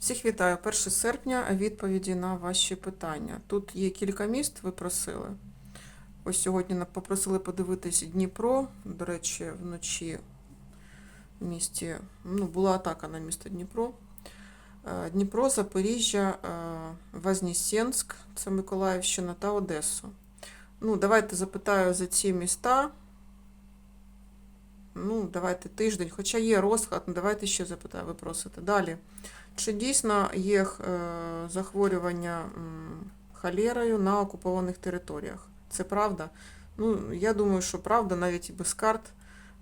Всіх вітаю. 1 серпня відповіді на ваші питання. Тут є кілька міст, ви просили. Ось сьогодні попросили подивитись Дніпро. До речі, вночі в місті ну, була атака на місто Дніпро. Е, Дніпро, Запоріжжя, е, Вознесенськ, це Миколаївщина та Одесу. Ну, давайте запитаю за ці міста. Ну, давайте тиждень, хоча є розклад, ну, давайте ще запитаю, ви просите. Далі. Чи дійсно є е, захворювання холерою на окупованих територіях? Це правда? Ну, я думаю, що правда, навіть і без карт,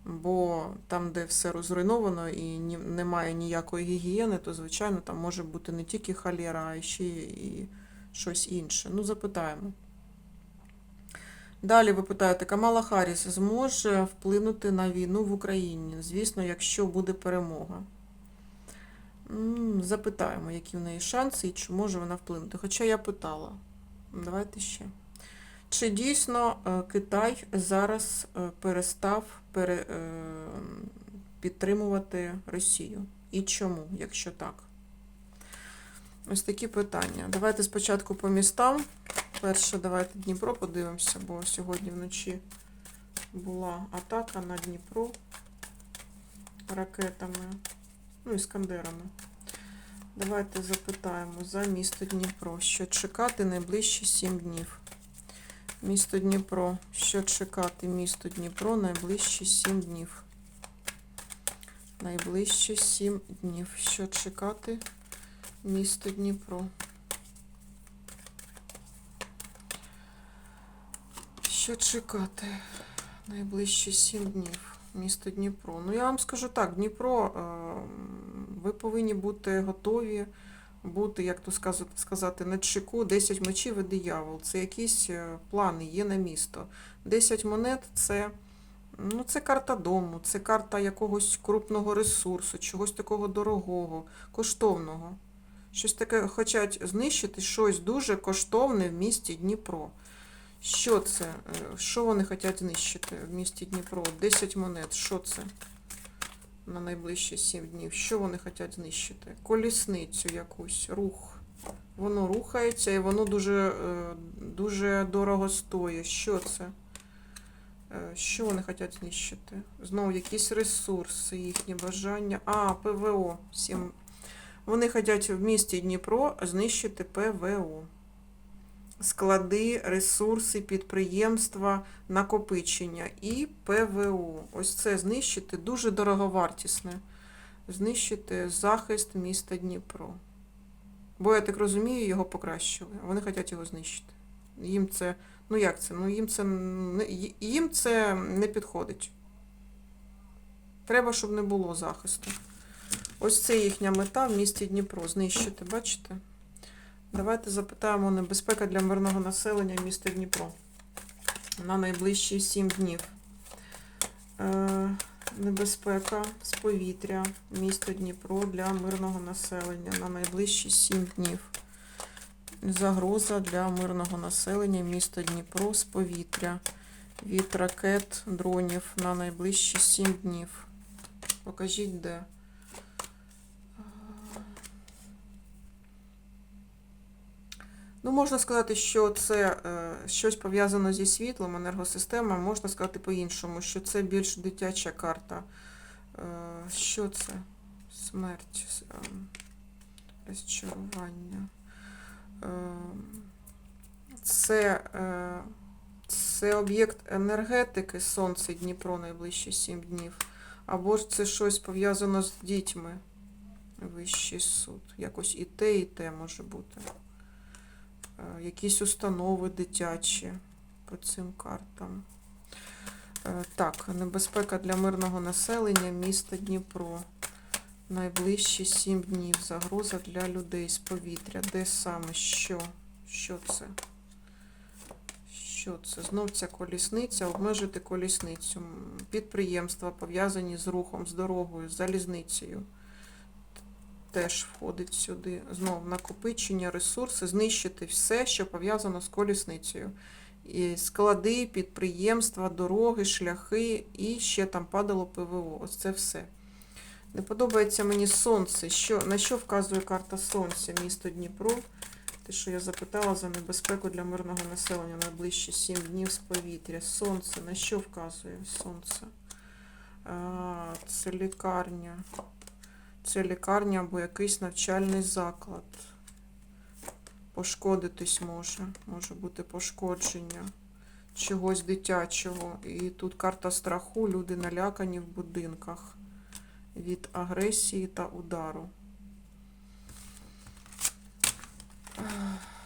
бо там, де все розруйновано і немає ніякої гігієни, то, звичайно, там може бути не тільки холера, а ще і щось інше. Ну, запитаємо. Далі ви питаєте, Камала Харріс зможе вплинути на війну в Україні? Звісно, якщо буде перемога. Запитаємо, які в неї шанси і чи може вона вплинути. Хоча я питала. Давайте ще. Чи дійсно е, Китай зараз е, перестав пере, е, підтримувати Росію? І чому, якщо так? Ось такі питання. Давайте спочатку по містам. Перше, давайте Дніпро подивимося, бо сьогодні вночі була атака на Дніпро ракетами, ну, іскандерами. Давайте запитаємо за місто Дніпро, що чекати найближчі 7 днів. Місто Дніпро, що чекати місто Дніпро найближчі 7 днів. Найближчі 7 днів. Що чекати місто Дніпро. Що чекати найближчі 7 днів? Місто Дніпро. Ну, я вам скажу так, Дніпро, е, ви повинні бути готові бути, як то сказати, на чеку 10 мечів і диявол. Це якісь е, плани є на місто. 10 монет це, ну, це карта дому, це карта якогось крупного ресурсу, чогось такого дорогого, коштовного. Щось таке хочуть знищити, щось дуже коштовне в місті Дніпро. Що це? Е, Що вони хочуть знищити в місті Дніпро? 10 монет. Що це? На найближчі 7 днів. Що вони хочуть знищити? Колісницю якусь, рух. Воно рухається і воно дуже, е, дуже дорого стоїть. Що це? Е, Що вони хочуть знищити? Знову якісь ресурси, їхні бажання. А, ПВО. 7. Вони хочуть в місті Дніпро знищити ПВО склади, ресурси, підприємства, накопичення і ПВО. Ось це знищити дуже дороговартісне. Знищити захист міста Дніпро. Бо я так розумію, його покращили. Вони хочуть його знищити. Їм це, ну як це? Ну їм це їм це не підходить. Треба, щоб не було захисту. Ось це їхня мета в місті Дніпро. Знищити, бачите? Давайте запитаємо небезпека для мирного населення міста Дніпро на найближчі 7 днів. Е, небезпека з повітря міста Дніпро для мирного населення на найближчі 7 днів. Загроза для мирного населення міста Дніпро з повітря від ракет, дронів на найближчі 7 днів. Покажіть де. Ну, можна сказати, що це е, щось пов'язано зі світлом, енергосистема, можна сказати по-іншому, що це більш дитяча карта. Е, що це? Смерть, е, розчарування. Це, це об'єкт енергетики Сонце Дніпро найближчі 7 днів. Або ж це щось пов'язано з дітьми. Вищий суд. Якось і те, і те може бути якісь установи дитячі по цим картам. Е, Так, небезпека для мирного населення міста Дніпро. Найближчі 7 днів. Загроза для людей з повітря. Де саме? Що? Що це? Що це? Знов ця колісниця, обмежити колісницю. Підприємства пов'язані з рухом, з дорогою, з залізницею теж входить сюди. Знову накопичення, ресурси, знищити все, що пов'язано з колісницею. І склади, підприємства, дороги, шляхи і ще там падало ПВО. Ось це все. Не подобається мені сонце. Що, на що вказує карта Сонця, місто Дніпро? Те, що я запитала за небезпеку для мирного населення найближчі 7 днів з повітря. Сонце. На що вказує сонце? А, це лікарня. Це лікарня або якийсь навчальний заклад. Пошкодитись може. Може бути пошкодження чогось дитячого. І тут карта страху. Люди налякані в будинках від агресії та удару.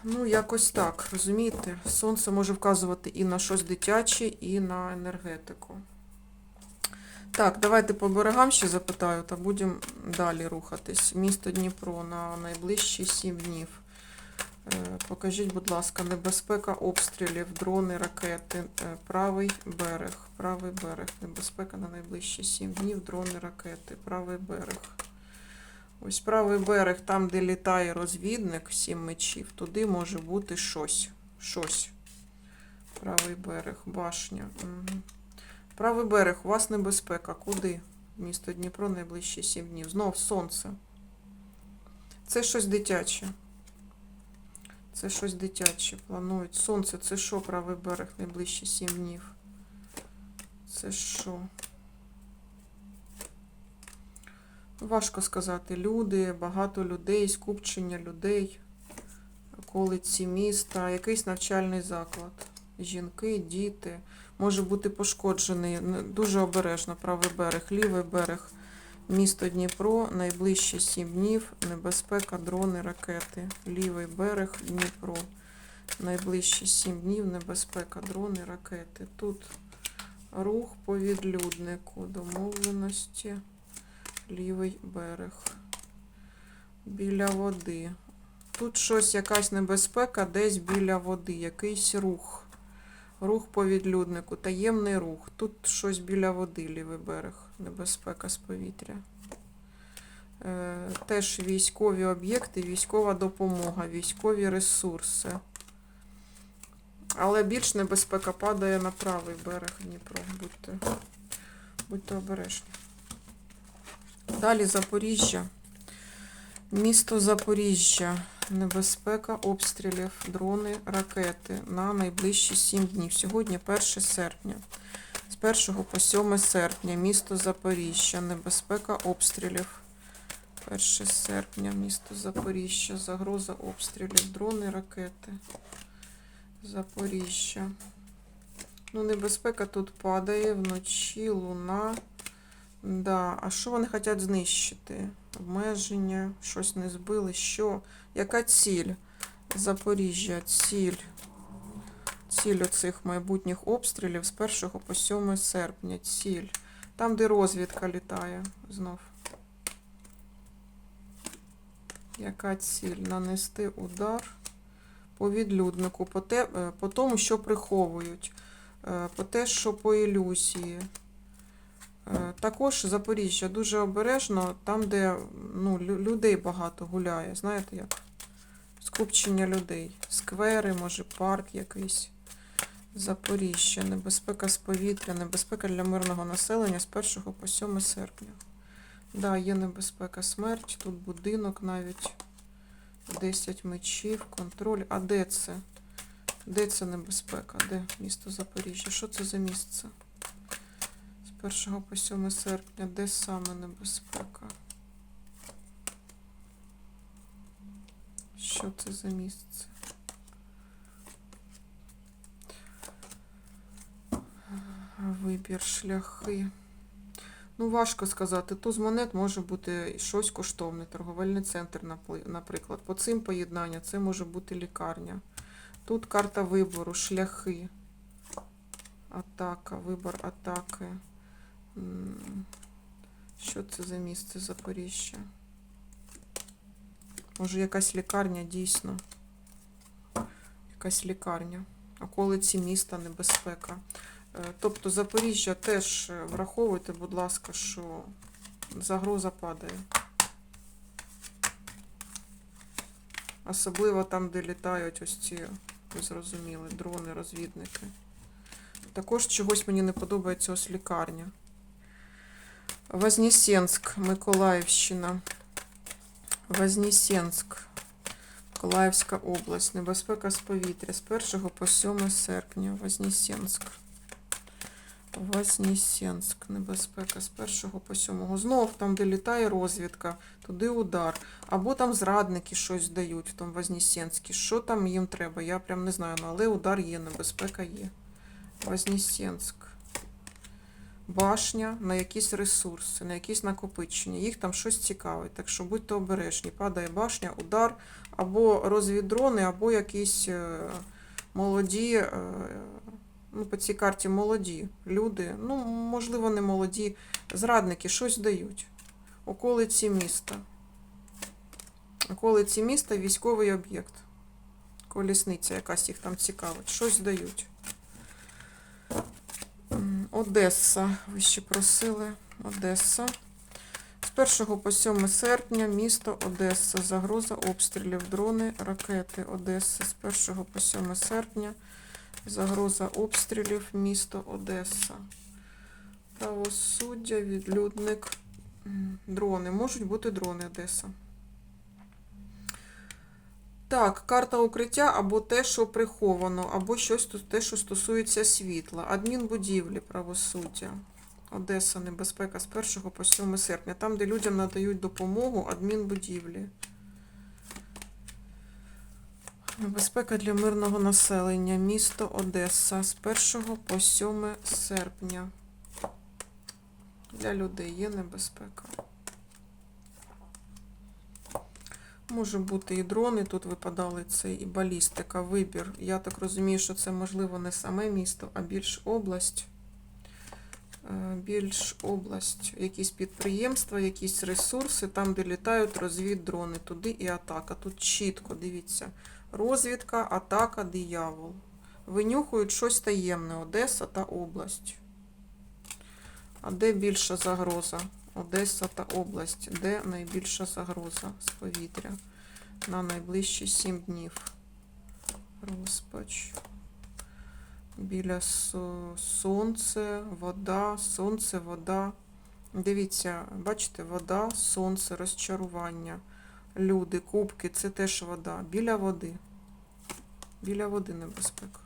Ну, якось так, розумієте? Сонце може вказувати і на щось дитяче, і на енергетику. Так, давайте по берегам ще запитаю, та будемо далі рухатись. Місто Дніпро на найближчі 7 днів. Е, Покажіть, будь ласка, небезпека обстрілів, дрони, ракети, е, правий берег, правий берег, небезпека на найближчі 7 днів, дрони, ракети, правий берег. Ось правий берег, там, де літає розвідник, сім мечів, туди може бути щось. Щось. Правий берег, башня. Угу. Правий берег, у вас небезпека. Куди? Місто Дніпро найближчі 7 днів. Знов сонце. Це щось дитяче. Це щось дитяче. Планують. Сонце, це що правий берег найближчі 7 днів? Це що? Важко сказати. Люди, багато людей, скупчення людей, околиці міста, якийсь навчальний заклад. Жінки, діти. Може бути пошкоджений. Дуже обережно. Правий берег, лівий берег. Місто Дніпро, найближчі 7 днів, небезпека, дрони, ракети. Лівий берег, Дніпро. Найближчі 7 днів, небезпека, дрони, ракети. Тут рух по відлюднику, домовленості, лівий берег. Біля води. Тут щось, якась небезпека, десь біля води, якийсь рух. Рух по відлюднику, таємний рух. Тут щось біля води, лівий берег, небезпека з повітря. Е, теж військові об'єкти, військова допомога, військові ресурси. Але більш небезпека падає на правий берег Дніпро. Будьте, будьте обережні. Далі Запоріжжя. Місто Запоріжжя. Небезпека обстрілів, дрони, ракети на найближчі 7 днів. Сьогодні 1 серпня. З 1 по 7 серпня місто Запоріжжя. Небезпека обстрілів. 1 серпня місто Запоріжжя. Загроза обстрілів, дрони, ракети. Запоріжжя. Ну, небезпека тут падає вночі, луна. Да. А що вони хочуть знищити? Обмеження, щось не збили. Що? Яка ціль? Запоріжжя, ціль. Ціль оцих майбутніх обстрілів з 1 по 7 серпня. Ціль. Там, де розвідка літає знов. Яка ціль? Нанести удар по відлюднику, по, те, е, по тому, що приховують, е, по те, що по ілюзії. Е, Також Запоріжжя дуже обережно, там, де ну, людей багато гуляє, знаєте як? Скупчення людей. Сквери, може, парк якийсь. Запоріжжя, небезпека з повітря, небезпека для мирного населення з 1 по 7 серпня. Да, є небезпека смерть, тут будинок навіть. 10 мечів, контроль. А де це? Де це небезпека? Де місто Запоріжжя? Що це за місце? З 1 по 7 серпня, де саме небезпека? Що це за місце? Вибір, шляхи. Ну, важко сказати. Туз монет може бути щось коштовне, торговельний центр, наприклад. По цим поєднання це може бути лікарня. Тут карта вибору, шляхи. Атака, вибор атаки. Що це за місце Запоріжжя? Може, якась лікарня дійсно. Якась лікарня. Околиці міста, небезпека. Е, Тобто Запоріжжя теж е, враховуйте, будь ласка, що загроза падає. Особливо там, де літають ось ці, ви зрозуміли, дрони, розвідники. Також чогось мені не подобається ось лікарня. Вознесенськ, Миколаївщина. Вознесенськ, Миколаївська область. Небезпека з повітря з 1 по 7 серпня. Вознесенськ. Вознесенськ. Небезпека з 1 по 7. Знов там, де літає розвідка, туди удар. Або там зрадники щось дають в тому Вознесенську. Що там їм треба? Я прям не знаю, ну, але удар є, небезпека є. Вознесенськ. Башня на якісь ресурси, на якісь накопичення. Їх там щось цікавить. Так що будьте обережні. Падає башня, удар, або розвіддрони, або якісь е, молоді, е, ну, по цій карті молоді люди, ну, можливо, не молоді, зрадники щось дають. Околиці міста. Околиці міста військовий об'єкт. Колісниця якась їх там цікавить. Щось дають. Одеса. Ви ще просили. Одеса. З 1 по 7 серпня місто Одеса. Загроза обстрілів. Дрони, ракети Одеси. З 1 по 7 серпня. Загроза обстрілів. Місто Одеса. Правосуддя, відлюдник. Дрони. Можуть бути дрони Одеса. Так, карта укриття або те, що приховано, або щось те, що стосується світла. Адмінбудівлі правосуддя. Одеса, небезпека з 1 по 7 серпня. Там, де людям надають допомогу, адмінбудівлі. Небезпека для мирного населення. Місто Одеса з 1 по 7 серпня. Для людей є небезпека. Може бути і дрони, тут випадали це і балістика, вибір. Я так розумію, що це можливо не саме місто, а більш область. Е, Більш область, якісь підприємства, якісь ресурси, там, де літають розвіддрони, туди і атака. Тут чітко, дивіться, розвідка, атака, диявол. Винюхують щось таємне, Одеса та область. А де більша загроза? Одеса та область. Де найбільша загроза з повітря на найближчі 7 днів? Розпач. Біля сонце, вода, сонце, вода. Дивіться, бачите, вода, сонце, розчарування. Люди, кубки, це теж вода. Біля води. Біля води небезпека.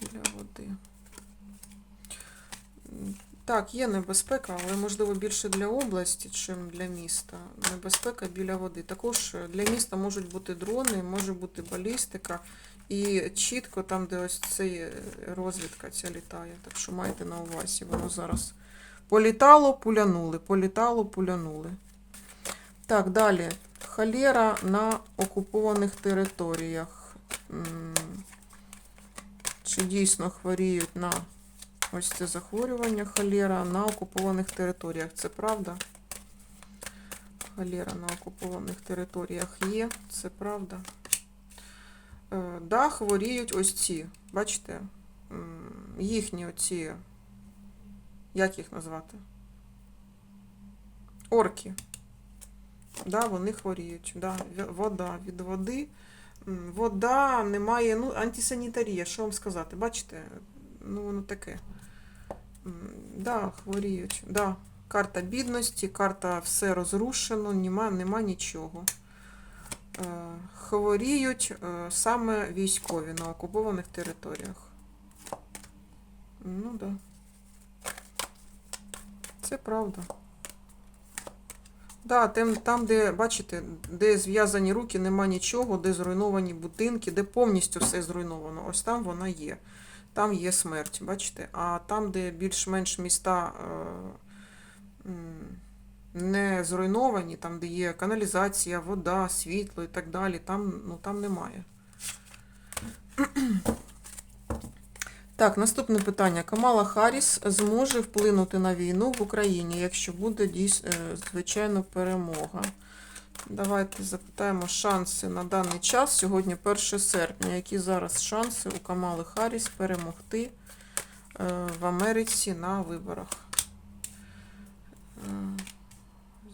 Біля води. Так, є небезпека, але можливо більше для області, чим для міста. Небезпека біля води. Також для міста можуть бути дрони, може бути балістика. І чітко там, де ось цей е, розвідка ця літає. Так що майте на увазі, воно зараз політало, пулянули, політало, пулянули. Так, далі. Холера на окупованих територіях. Чи дійсно хворіють на ось це захворювання холера на окупованих територіях? Це правда? Холера на окупованих територіях є, це правда. Е, Да, хворіють ось ці. Бачите? Їхні оці. Як їх назвати? Орки. Да, вони хворіють. Да, вода від води. Вода немає, ну, антисанітарія, що вам сказати? Бачите? Ну, воно таке. Да, хворіють. Да. Карта бідності, карта все розрушено, нема, нема нічого. Е, Хворіють е, саме військові на окупованих територіях. Ну да. Це правда. Да, там, там, де, бачите, де зв'язані руки, нема нічого, де зруйновані будинки, де повністю все зруйновано. Ось там вона є. Там є смерть, бачите? А там, де більш-менш міста е, не зруйновані, там, де є каналізація, вода, світло і так далі, там, ну, там немає. Так, наступне питання. Камала Харріс зможе вплинути на війну в Україні, якщо буде дійсно, звичайно, перемога. Давайте запитаємо шанси на даний час. Сьогодні 1 серпня. Які зараз шанси у Камали Харріс перемогти е, в Америці на виборах? Е,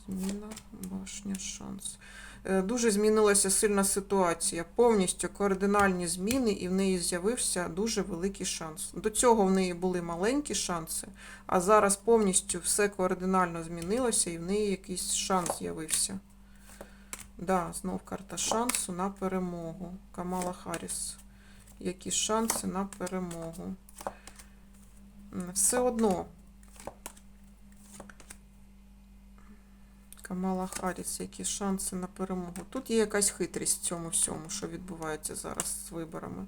Зміна Башня, шанс. Е, Дуже змінилася сильна ситуація. Повністю кардинальні зміни, і в неї з'явився дуже великий шанс. До цього в неї були маленькі шанси, а зараз повністю все кардинально змінилося, і в неї якийсь шанс з'явився. Да, знов карта шансу на перемогу. Камала Харріс. Які шанси на перемогу? Все одно. Камала Харріс, які шанси на перемогу. Тут є якась хитрість в цьому всьому, що відбувається зараз з виборами.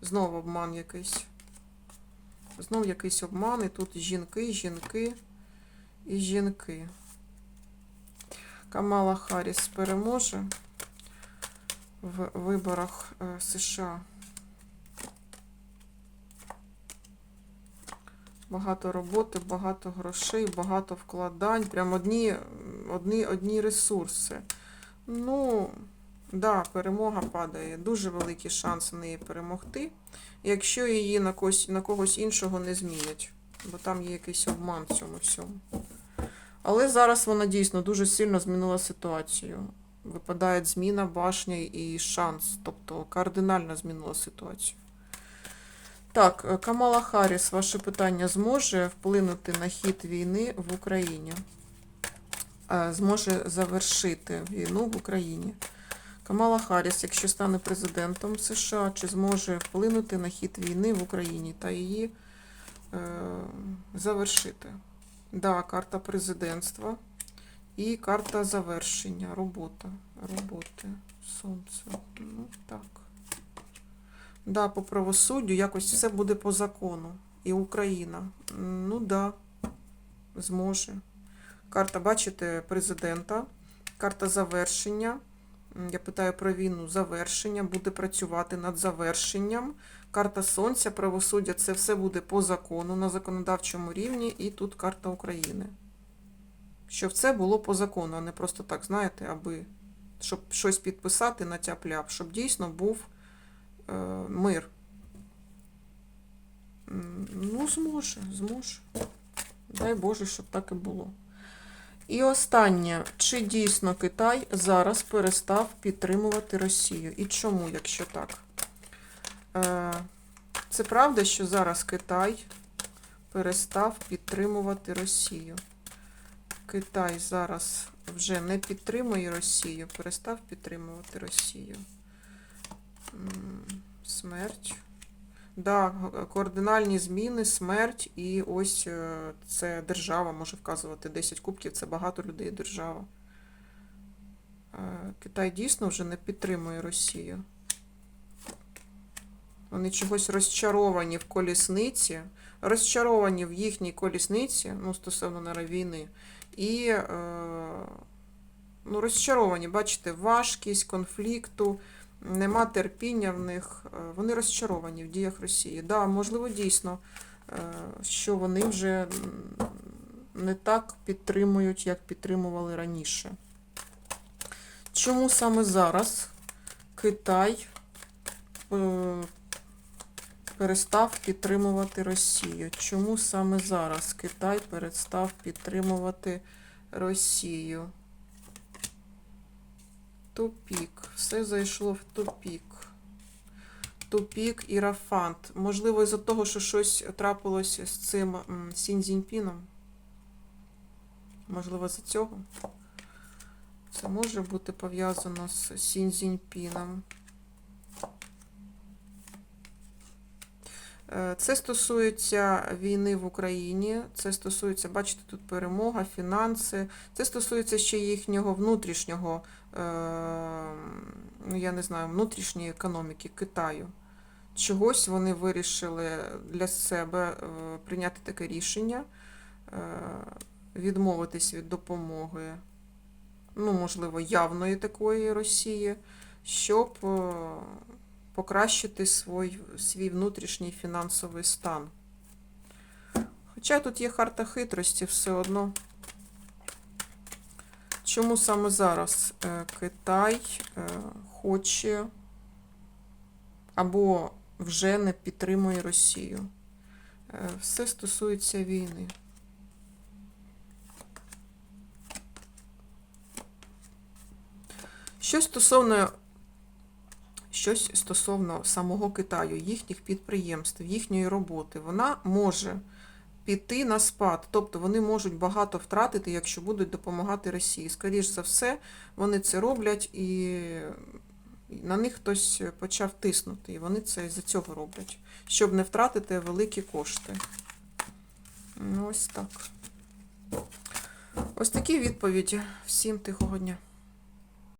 Знову обман якийсь. Знов якийсь обман, і тут жінки, жінки і жінки. Камала Харріс переможе в виборах е, США. Багато роботи, багато грошей, багато вкладань. Прям одні, одні, одні ресурси. Ну, да, перемога падає. Дуже великий шанс в неї перемогти, якщо її на когось, на когось іншого не змінять. Бо там є якийсь обман в цьому всьому. Але зараз вона дійсно дуже сильно змінила ситуацію. Випадає зміна башня і шанс, тобто кардинально змінила ситуацію. Так, е, Камала Харріс, ваше питання зможе вплинути на хід війни в Україні? Е, Зможе завершити війну в Україні. Камала Харріс, якщо стане президентом США, чи зможе вплинути на хід війни в Україні та її е, завершити? Да, карта президентства і карта завершення. Робота. Роботи. Сонце. Ну, так. Да, по правосуддю якось все буде по закону. І Україна. Ну да, зможе. Карта, бачите, президента, карта завершення. Я питаю про війну. Завершення, буде працювати над завершенням. Карта Сонця, правосуддя це все буде по закону на законодавчому рівні, і тут карта України. Щоб це було по закону, а не просто так, знаєте, аби щоб щось підписати на тяп-ляп, щоб дійсно був е, мир. Ну, зможе, зможе. Дай Боже, щоб так і було. І останнє, чи дійсно Китай зараз перестав підтримувати Росію? І чому, якщо так? Е, Це правда, що зараз Китай перестав підтримувати Росію. Китай зараз вже не підтримує Росію, перестав підтримувати Росію. Смерть. Да, координальні зміни, смерть, і ось е, це держава може вказувати 10 кубків, це багато людей держава. Е, Китай дійсно вже не підтримує Росію. Вони чогось розчаровані в колісниці, розчаровані в їхній колісниці, ну, стосовно наверно, війни, і е, ну, розчаровані, бачите, важкість конфлікту, нема терпіння в них. е, Вони розчаровані в діях Росії. Да, можливо, дійсно, е, що вони вже не так підтримують, як підтримували раніше. Чому саме зараз Китай е, перестав підтримувати Росію? Чому саме зараз Китай перестав підтримувати Росію? Тупік. Все зайшло в тупік. Тупік і Рафант. Можливо, із-за того, що щось трапилося з цим Сіньзіньпіном. Можливо, за цього? Це може бути пов'язано з Сінь Цзіньпіном. Е, Це стосується війни в Україні, це стосується, бачите, тут перемога, фінанси. Це стосується ще їхнього внутрішнього, е, ну я не знаю, внутрішньої економіки Китаю. Чогось вони вирішили для себе е, прийняти таке рішення, е, відмовитись від допомоги, ну, можливо, явної такої Росії, щоб е, покращити свій, свій внутрішній фінансовий стан. Хоча тут є харта хитрості все одно. Чому саме зараз е, Китай е, хоче або вже не підтримує Росію? Е, Все стосується війни. Щось стосовно, щось стосовно самого Китаю, їхніх підприємств, їхньої роботи, вона може піти на спад. Тобто вони можуть багато втратити, якщо будуть допомагати Росії. Скоріш за все, вони це роблять і на них хтось почав тиснути, і вони це з-за цього роблять, щоб не втратити великі кошти. Ну, ось так. Ось такі відповіді. Всім тихого дня.